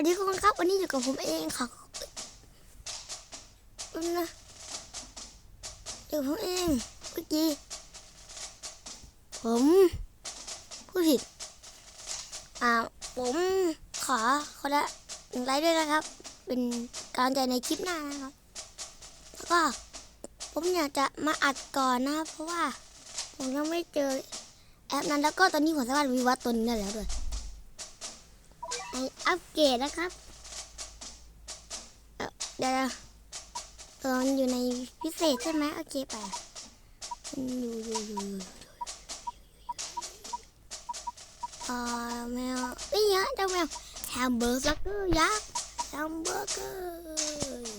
วัสดีทุกคนครับ วันนี้อยู่กับผมเองค่ะนะอยู่ผมเอง เมื่อกี้ ผมพูดผิด อ่า ผมขอคนละหนึ่งไลค์ด้วยนะครับ เป็นกำลังใจในคลิปหน้านะครับ แล้วก็ผมอยากจะมาอัดก่อนนะ เพราะว่า ผมยังไม่เจอแอปนั้นแล้วก็ตอนนี้ผมสามารถวิวัฒน์ตัวนี้ได้แล้วด้วย อัปเกรดนะครับเดี๋ยวนะเอนอยู่ในพิเศษใช่ไหมโอเคไปมันอยู่อยู่อยู่เออแมวนี่ฮะเจ้าแมวแฮมเบอร์เกอร์ยักษ์แฮมเบอร์เกอร์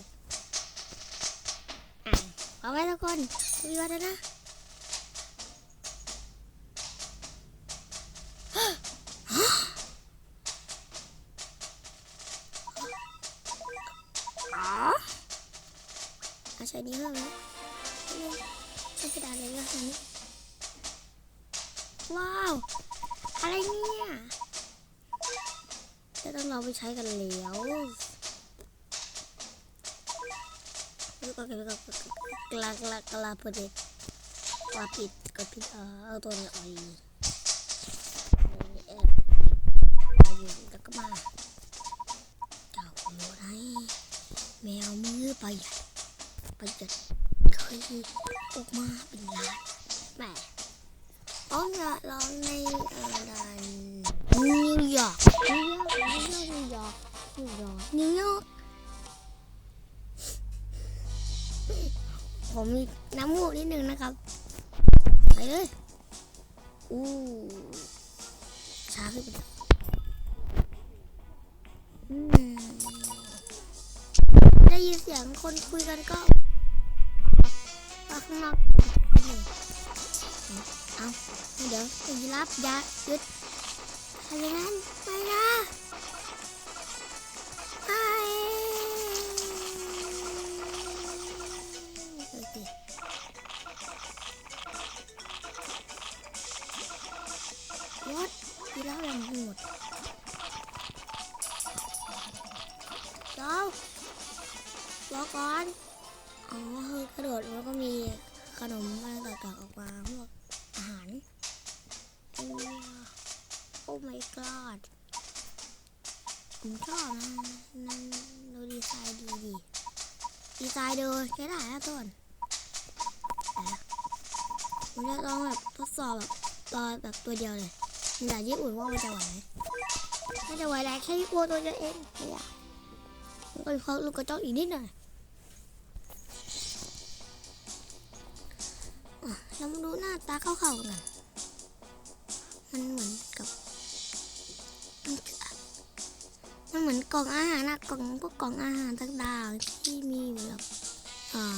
อะเอาไว้ทุกคนวิวัฒน์นะ อะไรเนี่ยจะต้องเราไปใช้กันแล้วแล้วก็กลากลากลากลาพอดีว่าผิดกดผิดเออเอาตัวนี้ออกเออเอาอยู่แล้วก็มาเจ้าโลไนแมวมือประหยัดปหยัดเคยออกมา น้ำมูกนิดนึงนะครับ ไปเลย อู้ช้าขึ้นไปอืมได้ยินเสียงคนคุยกันก็ออกข้างนอกเอาเดี๋ยวจะรับยายุดอะไรนั้นไม่นะ ดที่เรายังหดเจ้ารอก่อน อ๋อคือกระโดดแล้วก็มีขนมอะไรต่างๆออกมาพวกอาหารโอ้ my god ผมชอบนะนั่นดูดีไซน์ดีดีดีไซน์ดูใช้ได้นะต้นแต่ผมจะลองแบบทดสอบแบบรอนแบบตัวเดียวเลย มีหลายญี่ปุ่นว่ามันจะไหวไหมน่าจะไหวแหละแค่ญี่ปุ่นตัวเดียวเองไม่อยากแล้วก็เขาลูกกระจอกอีกนิดหน่อยอะเรามาดูหน้าตาเข้าๆกันมันเหมือนกับ มันเหมือนกล่องอาหารนะกล่องพวกกล่องอาหารต่างๆที่มีแบบอ่า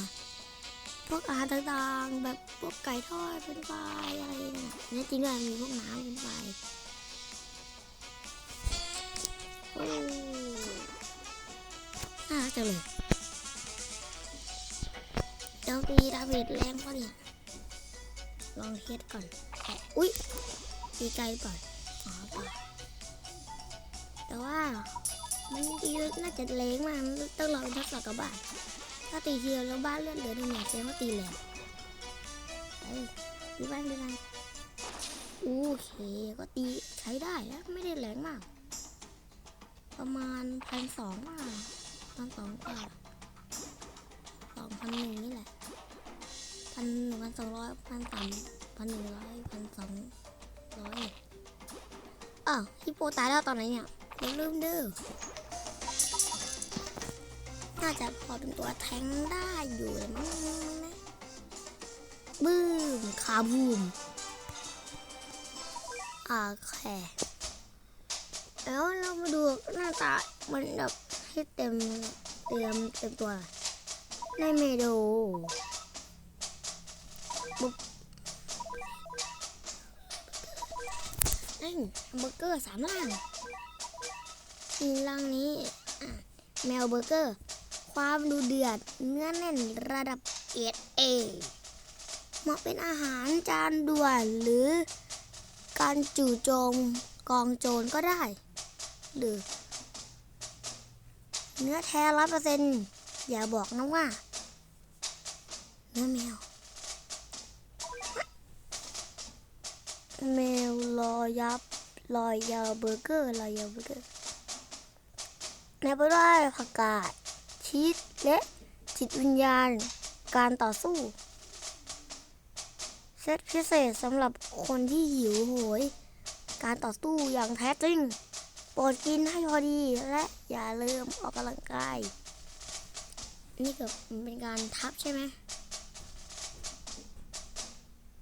พวกอาหารต่างๆแบบพวกไก่ทอดเป็นไฟราอะไรเนี่ย นี่ยจริงด้วยมีพวกน้ำเป็นไฟรายโอ้น่ารักจังเลยเจ้าตีดาเมจแรงปะเนี่ยลองเทสก่อนแอะอุ๊ยตีไกลเปล่าอ๋อเปล่าแต่ว่ามันตีน่าจะแรงมากต้องลองทดสอบกับบ้านถ้าตีทีเดียวแล้วบ้านเลื่อนเหลือหนึ่งเนี่ยแสดงว่าตีแรงไปดูบ้านดูบ้าน โอเคก็ตีใช้ได้แล้วไม่ได้แรงมาก ประมาณพันสองว่าพันสองกว่าสองพันหนึ่งนี่แหละพันหนึ่งพันสองร้อยพันสามพันหนึ่งร้อยพันสองร้อยอ้าวฮิปโปตายแล้วตอนไหนเนี่ยอย่าลืมเด้อน่าจะพอเป็นตัวแทงได้อยู่เลยมั้งนะ บึ้มคาบูม อ่าแค่แล้วเรามาดูหน้าตา มันแบบให้เต็มเต็มเต็มตัวในเมโดนั่นเบอร์เกอร์สามล่างมีล่างนี้ แมวเบอร์เกอร์ ความดูเดือด เนื้อแน่นระดับเอเอเหมาะเป็นอาหารจานด่วนหรือ การจู่โจมกองโจรก็ได้ หรือ เนื้อแท้ร้อยเปอร์เซ็นต์อย่าบอกนะว่า เนื้อแมว แมวรอยับรอยยาวเบอร์เกอร์รอยยาวเบอร์เกอร์ในไปด้วยผักกาดชีสและจิตวิญญาณการต่อสู้ เซตพิเศษสำหรับคนที่หิวโหย การต่อสู้อย่างแท้จริง โปรดกินให้พอดีและอย่าลืมออกกำลังกาย นี่เกือบเป็นการทับใช่ไหม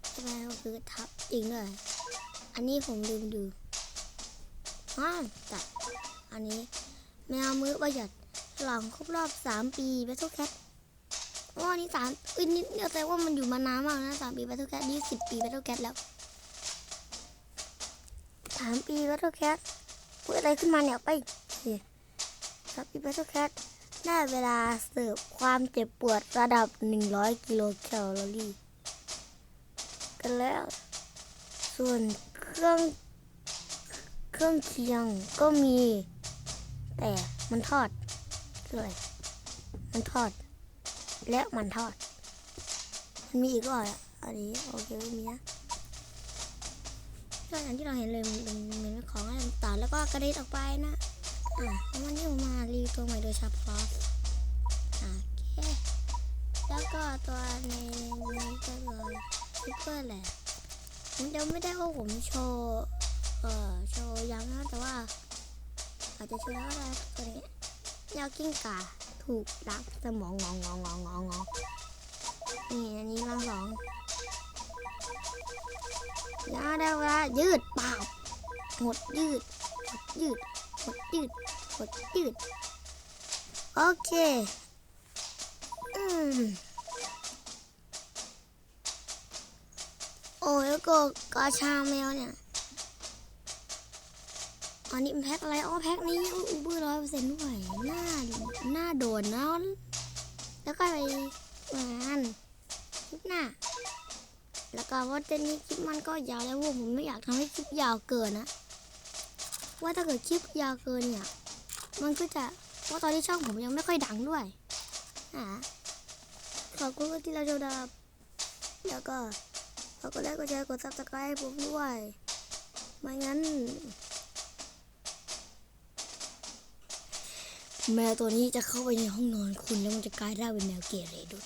ใช่ไหมก็คือทับจริงเลยอันนี้ผมลืมดูอ๋อจัดอันนี้แมวมื้อประหยัดฉลองครบรอบ 3 ปี Battle Cat อ๋ ออันนี่สามอุ้ยนี่เดี๋ยวแต่ว่ามันอยู่มานานมากนะสามปี Battle Cat นี่สิบปี Battle Cat แล้วสามปี Battle Cat พูดอะไรขึ้นมาเนี่ยไปสามปี Battle Cat ได้เวลาเสิร์ฟความเจ็บปวดระดับ100กิโลแคลอรี่กันแล้ว ส่วนเครื่องเครื่องเคียงก็มี แต่มันทอดเลยมันทอด และมันทอดมันมีอีกด้วยอะอันนี้โอเคไม่มีนะก็อย่างที่เราเห็นเลยมันเป็นเหมือนของอะไรต่างแล้วก็กระเด็นออกไปนะอะแล้ววันนี้ผมารีตัวใหม่โดยเฉพาะอะโอเคแล้วก็ตัวในนี้ก็เลยซิปเปอร์แหละผมจะไม่ได้ว่าผมโชว์ เอ่อ โชว์ยังนะแต่ว่า อาจจะโชว์แล้วก็ได้ตัวนี้ยาวกิ้งก่า ถูกลักสมองงองงองงองงองงนี่อันนี้ร่าสองยาได้เวลายืดเปล่าหดยืดหดยืดหดยืดหดยืด โอเค อืมโอ้ยแล้วก็กาชาแมวเนี่ย อันนี้เป็นแพ็คอะไรอ๋อแพ็คนี้อูเบอร์ร้อยเปอร์เซ็นต์ด้วยหน้าหน้าโดนนะแล้วก็ไปงานคลิปหน้า แล้วก็ว่าเจนนี้คลิปมันก็ยาวแล้วว่าผมไม่อยากทำให้คลิปยาวเกินนะ ว่าถ้าเกิดคลิปยาวเกินเนี่ย มันก็จะเพราะตอนที่ช่องผมยังไม่ค่อยดังด้วยอ่าขอบคุณที่เราชมนะครับแล้วก็ฝากกดไลค์กดแชร์กดซับสไครต์ให้ผมด้วย ไม่งั้น แมวตัวนี้จะเข้าไปในห้องนอนคุณแล้วมันจะกลายร่างเป็นแมวเกเรด้วย